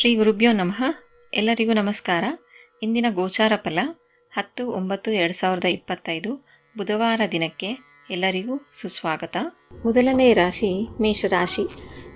ಶ್ರೀ ಗುರುಭ್ಯೋ ನಮಃ. ಎಲ್ಲರಿಗೂ ನಮಸ್ಕಾರ. ಇಂದಿನ ಗೋಚಾರ ಫಲ ಹತ್ತು ಒಂಬತ್ತು ಎರಡು ಸಾವಿರದ ಇಪ್ಪತ್ತೈದು ಬುಧವಾರ ದಿನಕ್ಕೆ ಎಲ್ಲರಿಗೂ ಸುಸ್ವಾಗತ. ಮೊದಲನೇ ರಾಶಿ ಮೇಷರಾಶಿ.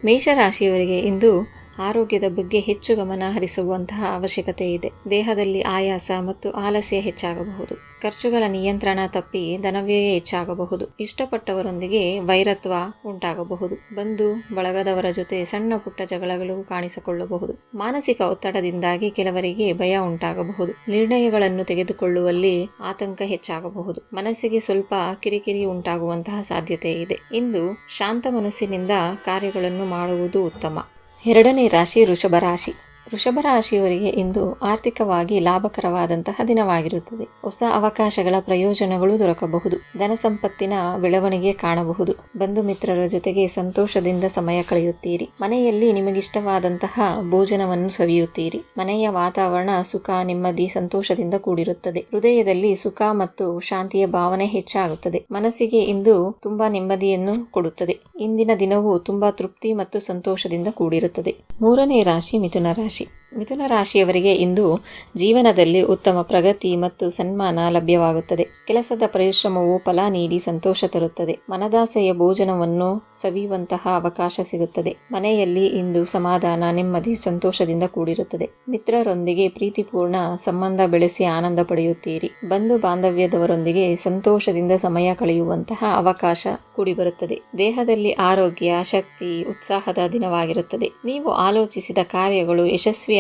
ಮೇಷರಾಶಿಯವರಿಗೆ ಇಂದು ಆರೋಗ್ಯದ ಬಗ್ಗೆ ಹೆಚ್ಚು ಗಮನ ಹರಿಸುವಂತಹ ಅವಶ್ಯಕತೆ ಇದೆ. ದೇಹದಲ್ಲಿ ಆಯಾಸ ಮತ್ತು ಆಲಸ್ಯ ಹೆಚ್ಚಾಗಬಹುದು. ಖರ್ಚುಗಳ ನಿಯಂತ್ರಣ ತಪ್ಪಿ ಧನವ್ಯಯ ಹೆಚ್ಚಾಗಬಹುದು. ಇಷ್ಟಪಟ್ಟವರೊಂದಿಗೆ ವೈರತ್ವ ಉಂಟಾಗಬಹುದು. ಬಂಧು, ಬಳಗದವರ ಜೊತೆ ಸಣ್ಣ ಪುಟ್ಟ ಜಗಳಗಳು ಕಾಣಿಸಿಕೊಳ್ಳಬಹುದು. ಮಾನಸಿಕ ಒತ್ತಡದಿಂದಾಗಿ ಕೆಲವರಿಗೆ ಭಯ ಉಂಟಾಗಬಹುದು. ನಿರ್ಣಯಗಳನ್ನು ತೆಗೆದುಕೊಳ್ಳುವಲ್ಲಿ ಆತಂಕ ಹೆಚ್ಚಾಗಬಹುದು. ಮನಸ್ಸಿಗೆ ಸ್ವಲ್ಪ ಕಿರಿಕಿರಿ ಉಂಟಾಗುವಂತಹ ಸಾಧ್ಯತೆ ಇದೆ. ಇಂದು ಶಾಂತ ಮನಸ್ಸಿನಿಂದ ಕಾರ್ಯಗಳನ್ನು ಮಾಡುವುದು ಉತ್ತಮ. ಎರಡನೇ ರಾಶಿ ವೃಷಭ ರಾಶಿ. ವೃಷಭ ರಾಶಿಯವರಿಗೆ ಇಂದು ಆರ್ಥಿಕವಾಗಿ ಲಾಭಕರವಾದಂತಹ ದಿನವಾಗಿರುತ್ತದೆ. ಹೊಸ ಅವಕಾಶಗಳ ಪ್ರಯೋಜನಗಳು ದೊರಕಬಹುದು. ಧನ ಸಂಪತ್ತಿನ ಬೆಳವಣಿಗೆ ಕಾಣಬಹುದು. ಬಂಧು ಮಿತ್ರರ ಜೊತೆಗೆ ಸಂತೋಷದಿಂದ ಸಮಯ ಕಳೆಯುತ್ತೀರಿ. ಮನೆಯಲ್ಲಿ ನಿಮಗಿಷ್ಟವಾದಂತಹ ಭೋಜನವನ್ನು ಸವಿಯುತ್ತೀರಿ. ಮನೆಯ ವಾತಾವರಣ ಸುಖ, ನೆಮ್ಮದಿ, ಸಂತೋಷದಿಂದ ಕೂಡಿರುತ್ತದೆ. ಹೃದಯದಲ್ಲಿ ಸುಖ ಮತ್ತು ಶಾಂತಿಯ ಭಾವನೆ ಹೆಚ್ಚಾಗುತ್ತದೆ. ಮನಸ್ಸಿಗೆ ಇಂದು ತುಂಬಾ ನೆಮ್ಮದಿಯನ್ನು ಕೊಡುತ್ತದೆ. ಇಂದಿನ ದಿನವು ತುಂಬಾ ತೃಪ್ತಿ ಮತ್ತು ಸಂತೋಷದಿಂದ ಕೂಡಿರುತ್ತದೆ. ಮೂರನೇ ರಾಶಿ ಮಿಥುನ ರಾಶಿ. sí. ಮಿಥುನ ರಾಶಿಯವರಿಗೆ ಇಂದು ಜೀವನದಲ್ಲಿ ಉತ್ತಮ ಪ್ರಗತಿ ಮತ್ತು ಸನ್ಮಾನ ಲಭ್ಯವಾಗುತ್ತದೆ. ಕೆಲಸದ ಪರಿಶ್ರಮವು ಫಲ ನೀಡಿ ಸಂತೋಷ ತರುತ್ತದೆ. ಮನದಾಸೆಯ ಭೋಜನವನ್ನು ಸವಿಯುವಂತಹ ಅವಕಾಶ ಸಿಗುತ್ತದೆ. ಮನೆಯಲ್ಲಿ ಇಂದು ಸಮಾಧಾನ, ನೆಮ್ಮದಿ, ಸಂತೋಷದಿಂದ ಕೂಡಿರುತ್ತದೆ. ಮಿತ್ರರೊಂದಿಗೆ ಪ್ರೀತಿಪೂರ್ಣ ಸಂಬಂಧ ಬೆಳೆಸಿ ಆನಂದ ಪಡೆಯುತ್ತೀರಿ. ಬಂಧು ಬಾಂಧವ್ಯದವರೊಂದಿಗೆ ಸಂತೋಷದಿಂದ ಸಮಯ ಕಳೆಯುವಂತಹ ಅವಕಾಶ ಕೂಡಿಬರುತ್ತದೆ. ದೇಹದಲ್ಲಿ ಆರೋಗ್ಯ, ಶಕ್ತಿ, ಉತ್ಸಾಹದ ದಿನವಾಗಿರುತ್ತದೆ. ನೀವು ಆಲೋಚಿಸಿದ ಕಾರ್ಯಗಳು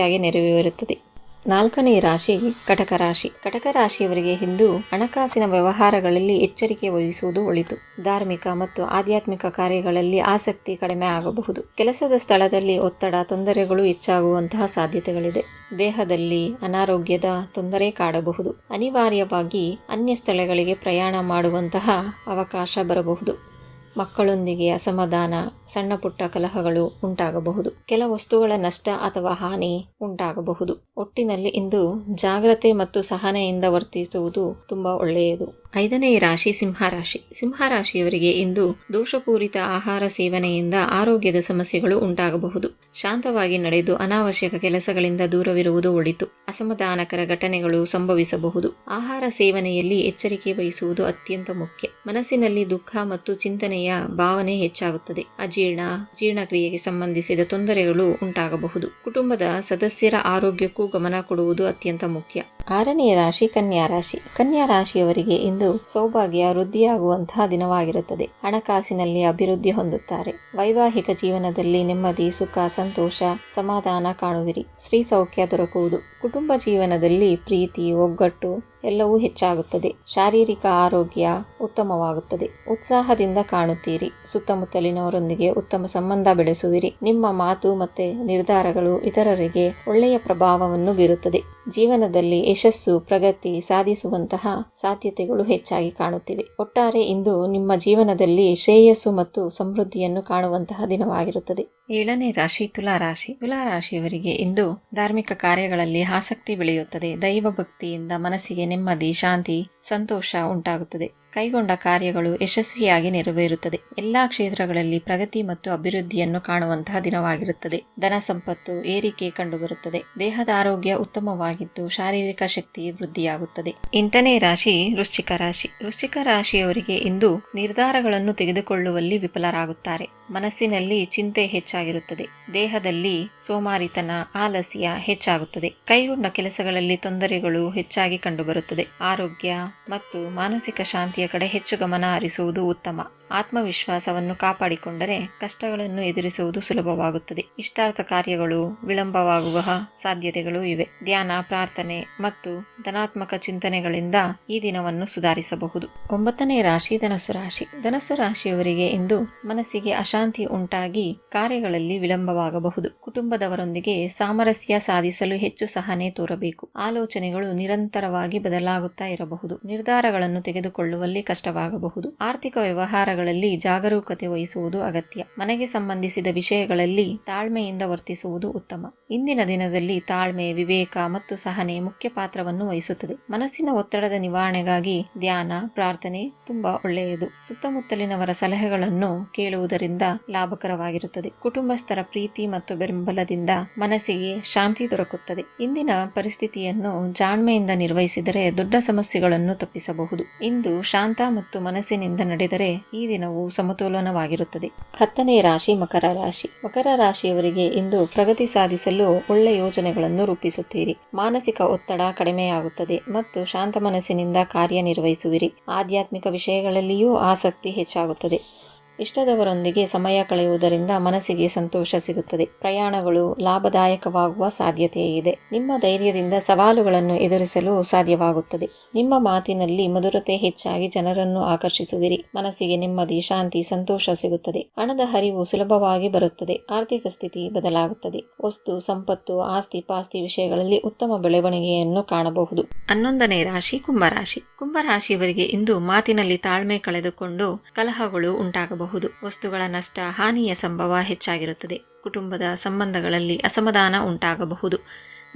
ಯಶಸ್ವಿಯಾಗಿ ನೆರವೇರುತ್ತದೆ ನಾಲ್ಕನೇ ರಾಶಿ ಕಟಕ ರಾಶಿ. ಕಟಕ ರಾಶಿಯವರಿಗೆ ಇಂದು ಹಣಕಾಸಿನ ವ್ಯವಹಾರಗಳಲ್ಲಿ ಎಚ್ಚರಿಕೆ ವಹಿಸುವುದು ಒಳಿತು. ಧಾರ್ಮಿಕ ಮತ್ತು ಆಧ್ಯಾತ್ಮಿಕ ಕಾರ್ಯಗಳಲ್ಲಿ ಆಸಕ್ತಿ ಕಡಿಮೆ ಆಗಬಹುದು. ಕೆಲಸದ ಸ್ಥಳದಲ್ಲಿ ಒತ್ತಡ, ತೊಂದರೆಗಳು ಹೆಚ್ಚಾಗುವಂತಹ ಸಾಧ್ಯತೆಗಳಿದೆ. ದೇಹದಲ್ಲಿ ಅನಾರೋಗ್ಯದ ತೊಂದರೆ ಕಾಡಬಹುದು. ಅನಿವಾರ್ಯವಾಗಿ ಅನ್ಯ ಸ್ಥಳಗಳಿಗೆ ಪ್ರಯಾಣ ಮಾಡುವಂತಹ ಅವಕಾಶ ಬರಬಹುದು. ಮಕ್ಕಳೊಂದಿಗೆ ಅಸಮಾಧಾನ, ಸಣ್ಣ ಪುಟ್ಟ ಕಲಹಗಳು ಉಂಟಾಗಬಹುದು. ಕೆಲ ವಸ್ತುಗಳ ನಷ್ಟ ಅಥವಾ ಹಾನಿ ಉಂಟಾಗಬಹುದು. ಒಟ್ಟಿನಲ್ಲಿ ಇಂದು ಜಾಗ್ರತೆ ಮತ್ತು ಸಹನೆಯಿಂದ ವರ್ತಿಸುವುದು ತುಂಬಾ ಒಳ್ಳೆಯದು. ಐದನೇ ರಾಶಿ ಸಿಂಹರಾಶಿ. ಸಿಂಹರಾಶಿಯವರಿಗೆ ಇಂದು ದೋಷಪೂರಿತ ಆಹಾರ ಸೇವನೆಯಿಂದ ಆರೋಗ್ಯದ ಸಮಸ್ಯೆಗಳು ಉಂಟಾಗಬಹುದು. ಶಾಂತವಾಗಿ ನಡೆದು ಅನಾವಶ್ಯಕ ಕೆಲಸಗಳಿಂದ ದೂರವಿರುವುದು ಒಳಿತು. ಅಸಮಾಧಾನಕರ ಘಟನೆಗಳು ಸಂಭವಿಸಬಹುದು. ಆಹಾರ ಸೇವನೆಯಲ್ಲಿ ಎಚ್ಚರಿಕೆ ವಹಿಸುವುದು ಅತ್ಯಂತ ಮುಖ್ಯ. ಮನಸ್ಸಿನಲ್ಲಿ ದುಃಖ ಮತ್ತು ಚಿಂತನೆಯ ಭಾವನೆ ಹೆಚ್ಚಾಗುತ್ತದೆ. ಅಜೀರ್ಣ, ಜೀರ್ಣಕ್ರಿಯೆಗೆ ಸಂಬಂಧಿಸಿದ ತೊಂದರೆಗಳು ಉಂಟಾಗಬಹುದು. ಕುಟುಂಬದ ಸದಸ್ಯರ ಆರೋಗ್ಯಕ್ಕೂ ಗಮನ ಕೊಡುವುದು ಅತ್ಯಂತ ಮುಖ್ಯ. ಆರನೇ ರಾಶಿ ಕನ್ಯಾ ರಾಶಿ. ಕನ್ಯಾ ರಾಶಿಯವರಿಗೆ ಸೌಭಾಗ್ಯ ವೃದ್ಧಿಯಾಗುವಂತಹ ದಿನವಾಗಿರುತ್ತದೆ. ಹಣಕಾಸಿನಲ್ಲಿ ಅಭಿವೃದ್ಧಿ ಹೊಂದುತ್ತಾರೆ. ವೈವಾಹಿಕ ಜೀವನದಲ್ಲಿ ನೆಮ್ಮದಿ, ಸುಖ, ಸಂತೋಷ, ಸಮಾಧಾನ ಕಾಣುವಿರಿ. ಸ್ತ್ರೀ ಸೌಖ್ಯ ದೊರಕುವುದು. ಕುಟುಂಬ ಜೀವನದಲ್ಲಿ ಪ್ರೀತಿ, ಒಗ್ಗಟ್ಟು ಎಲ್ಲವೂ ಹೆಚ್ಚಾಗುತ್ತದೆ. ಶಾರೀರಿಕ ಆರೋಗ್ಯ ಉತ್ತಮವಾಗುತ್ತದೆ. ಉತ್ಸಾಹದಿಂದ ಕಾಣುತ್ತೀರಿ. ಸುತ್ತಮುತ್ತಲಿನವರೊಂದಿಗೆ ಉತ್ತಮ ಸಂಬಂಧ ಬೆಳೆಸುವಿರಿ. ನಿಮ್ಮ ಮಾತು ಮತ್ತೆ ನಿರ್ಧಾರಗಳು ಇತರರಿಗೆ ಒಳ್ಳೆಯ ಪ್ರಭಾವವನ್ನು ಬೀರುತ್ತದೆ. ಜೀವನದಲ್ಲಿ ಯಶಸ್ಸು, ಪ್ರಗತಿ ಸಾಧಿಸುವಂತಹ ಸಾಧ್ಯತೆಗಳು ಹೆಚ್ಚಾಗಿ ಕಾಣುತ್ತಿವೆ. ಒಟ್ಟಾರೆ ಇಂದು ನಿಮ್ಮ ಜೀವನದಲ್ಲಿ ಶ್ರೇಯಸ್ಸು ಮತ್ತು ಸಮೃದ್ಧಿಯನ್ನು ಕಾಣುವಂತಹ ದಿನವಾಗಿರುತ್ತದೆ. ಏಳನೇ ರಾಶಿ ತುಲಾ ರಾಶಿ ತುಲಾ ರಾಶಿಯವರಿಗೆ ಇಂದು ಧಾರ್ಮಿಕ ಕಾರ್ಯಗಳಲ್ಲಿ ಆಸಕ್ತಿ ಬೆಳೆಯುತ್ತದೆ. ದೈವ ಭಕ್ತಿಯಿಂದ ಮನಸ್ಸಿಗೆ ನೆಮ್ಮದಿ, ಶಾಂತಿ, ಸಂತೋಷ ಉಂಟಾಗುತ್ತದೆ. ಕೈಗೊಂಡ ಕಾರ್ಯಗಳು ಯಶಸ್ವಿಯಾಗಿ ನೆರವೇರುತ್ತದೆ. ಎಲ್ಲಾ ಕ್ಷೇತ್ರಗಳಲ್ಲಿ ಪ್ರಗತಿ ಮತ್ತು ಅಭಿವೃದ್ಧಿಯನ್ನು ಕಾಣುವಂತಹ ದಿನವಾಗಿರುತ್ತದೆ. ಧನ ಸಂಪತ್ತು, ಏರಿಕೆ ಕಂಡುಬರುತ್ತದೆ. ದೇಹದ ಆರೋಗ್ಯ ಉತ್ತಮವಾಗಿದ್ದು ಶಾರೀರಿಕ ಶಕ್ತಿ ವೃದ್ಧಿಯಾಗುತ್ತದೆ. ಎಂಟನೇ ರಾಶಿ, ವೃಶ್ಚಿಕ ರಾಶಿ. ವೃಶ್ಚಿಕ ರಾಶಿಯವರಿಗೆ ಇಂದು ನಿರ್ಧಾರಗಳನ್ನು ತೆಗೆದುಕೊಳ್ಳುವಲ್ಲಿ ವಿಫಲರಾಗುತ್ತಾರೆ. ಮನಸ್ಸಿನಲ್ಲಿ ಚಿಂತೆ ಹೆಚ್ಚಾಗಿರುತ್ತದೆ. ದೇಹದಲ್ಲಿ ಸೋಮಾರಿತನ, ಆಲಸ್ಯ ಹೆಚ್ಚಾಗುತ್ತದೆ. ಕೈಗೊಂಡ ಕೆಲಸಗಳಲ್ಲಿ ತೊಂದರೆಗಳು ಹೆಚ್ಚಾಗಿ ಕಂಡುಬರುತ್ತದೆ. ಆರೋಗ್ಯ ಮತ್ತು ಮಾನಸಿಕ ಶಾಂತಿಯ ಕಡೆ ಹೆಚ್ಚು ಗಮನ ಹರಿಸುವುದು ಉತ್ತಮ. ಆತ್ಮವಿಶ್ವಾಸವನ್ನು ಕಾಪಾಡಿಕೊಂಡರೆ ಕಷ್ಟಗಳನ್ನು ಎದುರಿಸುವುದು ಸುಲಭವಾಗುತ್ತದೆ. ಇಷ್ಟಾರ್ಥ ಕಾರ್ಯಗಳು ವಿಳಂಬವಾಗುವ ಸಾಧ್ಯತೆಗಳು ಇವೆ. ಧ್ಯಾನ, ಪ್ರಾರ್ಥನೆ ಮತ್ತು ಧನಾತ್ಮಕ ಚಿಂತನೆಗಳಿಂದ ಈ ದಿನವನ್ನು ಸುಧಾರಿಸಬಹುದು. ಒಂಬತ್ತನೇ ರಾಶಿ ಧನಸ್ಸು ರಾಶಿ. ಧನಸ್ಸು ರಾಶಿಯವರಿಗೆ ಇಂದು ಮನಸ್ಸಿಗೆ ಅಶಾಂತಿ ಉಂಟಾಗಿ ಕಾರ್ಯಗಳಲ್ಲಿ ವಿಳಂಬವಾಗಬಹುದು. ಕುಟುಂಬದವರೊಂದಿಗೆ ಸಾಮರಸ್ಯ ಸಾಧಿಸಲು ಹೆಚ್ಚು ಸಹನೆ ತೋರಬೇಕು. ಆಲೋಚನೆಗಳು ನಿರಂತರವಾಗಿ ಬದಲಾಗುತ್ತಾ ಇರಬಹುದು. ನಿರ್ಧಾರಗಳನ್ನು ತೆಗೆದುಕೊಳ್ಳುವಲ್ಲಿ ಕಷ್ಟವಾಗಬಹುದು. ಆರ್ಥಿಕ ವ್ಯವಹಾರ ವಿಚಾರಗಳಲ್ಲಿ ಜಾಗರೂಕತೆ ವಹಿಸುವುದು ಅಗತ್ಯ. ಮನೆಗೆ ಸಂಬಂಧಿಸಿದ ವಿಷಯಗಳಲ್ಲಿ ತಾಳ್ಮೆಯಿಂದ ವರ್ತಿಸುವುದು ಉತ್ತಮ. ಇಂದಿನ ದಿನದಲ್ಲಿ ತಾಳ್ಮೆ, ವಿವೇಕ ಮತ್ತು ಸಹನೆ ಮುಖ್ಯ ಪಾತ್ರವನ್ನು ವಹಿಸುತ್ತದೆ. ಮನಸ್ಸಿನ ಒತ್ತಡದ ನಿವಾರಣೆಗಾಗಿ ಧ್ಯಾನ, ಪ್ರಾರ್ಥನೆ ತುಂಬಾ ಒಳ್ಳೆಯದು. ಸುತ್ತಮುತ್ತಲಿನವರ ಸಲಹೆಗಳನ್ನು ಕೇಳುವುದರಿಂದ ಲಾಭಕರವಾಗಿರುತ್ತದೆ. ಕುಟುಂಬಸ್ಥರ ಪ್ರೀತಿ ಮತ್ತು ಬೆಂಬಲದಿಂದ ಮನಸ್ಸಿಗೆ ಶಾಂತಿ ದೊರಕುತ್ತದೆ. ಇಂದಿನ ಪರಿಸ್ಥಿತಿಯನ್ನು ಜಾಣ್ಮೆಯಿಂದ ನಿರ್ವಹಿಸಿದರೆ ದೊಡ್ಡ ಸಮಸ್ಯೆಗಳನ್ನು ತಪ್ಪಿಸಬಹುದು. ಇಂದು ಶಾಂತ ಮತ್ತು ಮನಸ್ಸಿನಿಂದ ನಡೆದರೆ ಈ ದಿನವು ಸಮತೋಲನವಾಗಿರುತ್ತದೆ. ಹತ್ತನೇ ರಾಶಿ ಮಕರ ರಾಶಿ. ಮಕರ ರಾಶಿಯವರಿಗೆ ಇಂದು ಪ್ರಗತಿ ಸಾಧಿಸಲು ಒಳ್ಳೆ ಯೋಜನೆಗಳನ್ನು ರೂಪಿಸುತ್ತೀರಿ. ಮಾನಸಿಕ ಒತ್ತಡ ಕಡಿಮೆಯಾಗುತ್ತದೆ ಮತ್ತು ಶಾಂತ ಮನಸ್ಸಿನಿಂದ ಕಾರ್ಯನಿರ್ವಹಿಸುವಿರಿ. ಆಧ್ಯಾತ್ಮಿಕ ವಿಷಯಗಳಲ್ಲಿಯೂ ಆಸಕ್ತಿ ಹೆಚ್ಚಾಗುತ್ತದೆ. ಇಷ್ಟದವರೊಂದಿಗೆ ಸಮಯ ಕಳೆಯುವುದರಿಂದ ಮನಸ್ಸಿಗೆ ಸಂತೋಷ ಸಿಗುತ್ತದೆ. ಪ್ರಯಾಣಗಳು ಲಾಭದಾಯಕವಾಗುವ ಸಾಧ್ಯತೆ ಇದೆ. ನಿಮ್ಮ ಧೈರ್ಯದಿಂದ ಸವಾಲುಗಳನ್ನು ಎದುರಿಸಲು ಸಾಧ್ಯವಾಗುತ್ತದೆ. ನಿಮ್ಮ ಮಾತಿನಲ್ಲಿ ಮಧುರತೆ ಹೆಚ್ಚಾಗಿ ಜನರನ್ನು ಆಕರ್ಷಿಸುವಿರಿ. ಮನಸ್ಸಿಗೆ ನೆಮ್ಮದಿ, ಶಾಂತಿ, ಸಂತೋಷ ಸಿಗುತ್ತದೆ. ಹಣದ ಹರಿವು ಸುಲಭವಾಗಿ ಬರುತ್ತದೆ. ಆರ್ಥಿಕ ಸ್ಥಿತಿ ಬದಲಾಗುತ್ತದೆ. ವಸ್ತು, ಸಂಪತ್ತು, ಆಸ್ತಿ ಪಾಸ್ತಿ ವಿಷಯಗಳಲ್ಲಿ ಉತ್ತಮ ಬೆಳವಣಿಗೆಯನ್ನು ಕಾಣಬಹುದು. ಹನ್ನೊಂದನೇ ರಾಶಿ ಕುಂಭರಾಶಿ. ಕುಂಭರಾಶಿಯವರಿಗೆ ಇಂದು ಮಾತಿನಲ್ಲಿ ತಾಳ್ಮೆ ಕಳೆದುಕೊಂಡು ಕಲಹಗಳು ಉಂಟಾಗಬಹುದು. ವಸ್ತುಗಳ ನಷ್ಟ ಹಾನಿಯ ಸಂಭವ ಹೆಚ್ಚಾಗಿರುತ್ತದೆ. ಕುಟುಂಬದ ಸಂಬಂಧಗಳಲ್ಲಿ ಅಸಮಾಧಾನ ಉಂಟಾಗಬಹುದು.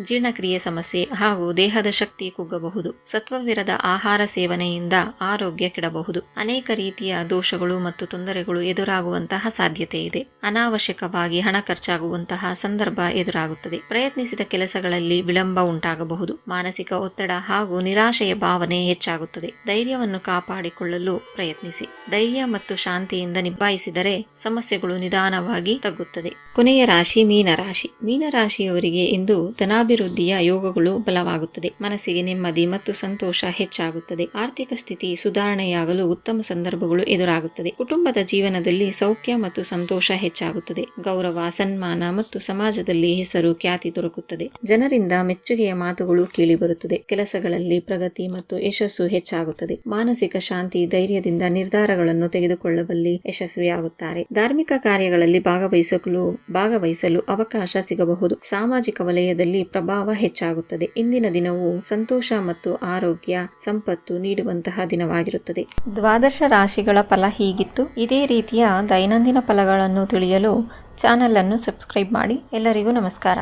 ಜೀರ್ಣಕ್ರಿಯೆ ಸಮಸ್ಯೆ ಹಾಗೂ ದೇಹದ ಶಕ್ತಿ ಕುಗ್ಗಬಹುದು. ಸತ್ವವಿರದ ಆಹಾರ ಸೇವನೆಯಿಂದ ಆರೋಗ್ಯ ಕೆಡಬಹುದು. ಅನೇಕ ರೀತಿಯ ದೋಷಗಳು ಮತ್ತು ತೊಂದರೆಗಳು ಎದುರಾಗುವಂತಹ ಸಾಧ್ಯತೆ ಇದೆ. ಅನಾವಶ್ಯಕವಾಗಿ ಹಣ ಖರ್ಚಾಗುವಂತಹ ಸಂದರ್ಭ ಎದುರಾಗುತ್ತದೆ. ಪ್ರಯತ್ನಿಸಿದ ಕೆಲಸಗಳಲ್ಲಿ ವಿಳಂಬ ಉಂಟಾಗಬಹುದು. ಮಾನಸಿಕ ಒತ್ತಡ ಹಾಗೂ ನಿರಾಶೆಯ ಭಾವನೆ ಹೆಚ್ಚಾಗುತ್ತದೆ. ಧೈರ್ಯವನ್ನು ಕಾಪಾಡಿಕೊಳ್ಳಲು ಪ್ರಯತ್ನಿಸಿ. ಧೈರ್ಯ ಮತ್ತು ಶಾಂತಿಯಿಂದ ನಿಭಾಯಿಸಿದರೆ ಸಮಸ್ಯೆಗಳು ನಿಧಾನವಾಗಿ ತಗ್ಗುತ್ತದೆ. ಕೊನೆಯ ರಾಶಿ ಮೀನರಾಶಿ. ಮೀನರಾಶಿಯವರಿಗೆ ಇಂದು ಧನಾಭಿವೃದ್ಧಿಯ ಯೋಗಗಳು ಬಲವಾಗುತ್ತದೆ. ಮನಸ್ಸಿಗೆ ನೆಮ್ಮದಿ ಮತ್ತು ಸಂತೋಷ ಹೆಚ್ಚಾಗುತ್ತದೆ. ಆರ್ಥಿಕ ಸ್ಥಿತಿ ಸುಧಾರಣೆಯಾಗಲು ಉತ್ತಮ ಸಂದರ್ಭಗಳು ಎದುರಾಗುತ್ತದೆ. ಕುಟುಂಬದ ಜೀವನದಲ್ಲಿ ಸೌಖ್ಯ ಮತ್ತು ಸಂತೋಷ ಹೆಚ್ಚಾಗುತ್ತದೆ. ಗೌರವ, ಸನ್ಮಾನ ಮತ್ತು ಸಮಾಜದಲ್ಲಿ ಹೆಸರು ಖ್ಯಾತಿ ದೊರಕುತ್ತದೆ. ಜನರಿಂದ ಮೆಚ್ಚುಗೆಯ ಮಾತುಗಳು ಕೇಳಿಬರುತ್ತದೆ. ಕೆಲಸಗಳಲ್ಲಿ ಪ್ರಗತಿ ಮತ್ತು ಯಶಸ್ಸು ಹೆಚ್ಚಾಗುತ್ತದೆ. ಮಾನಸಿಕ ಶಾಂತಿ, ಧೈರ್ಯದಿಂದ ನಿರ್ಧಾರಗಳನ್ನು ತೆಗೆದುಕೊಳ್ಳುವಲ್ಲಿ ಯಶಸ್ವಿಯಾಗುತ್ತಾರೆ. ಧಾರ್ಮಿಕ ಕಾರ್ಯಗಳಲ್ಲಿ ಭಾಗವಹಿಸಲು ಭಾಗವಹಿಸಲು ಅವಕಾಶ ಸಿಗಬಹುದು. ಸಾಮಾಜಿಕ ವಲಯದಲ್ಲಿ ಪ್ರಭಾವ ಹೆಚ್ಚಾಗುತ್ತದೆ. ಇಂದಿನ ದಿನವು ಸಂತೋಷ ಮತ್ತು ಆರೋಗ್ಯ, ಸಂಪತ್ತು ನೀಡುವಂತಹ ದಿನವಾಗಿರುತ್ತದೆ. ದ್ವಾದಶ ರಾಶಿಗಳ ಫಲ ಹೀಗಿತ್ತು. ಇದೇ ರೀತಿಯ ದೈನಂದಿನ ಫಲಗಳನ್ನು ತಿಳಿಯಲು ಚಾನಲ್ ಅನ್ನು ಸಬ್ಸ್ಕ್ರೈಬ್ ಮಾಡಿ. ಎಲ್ಲರಿಗೂ ನಮಸ್ಕಾರ.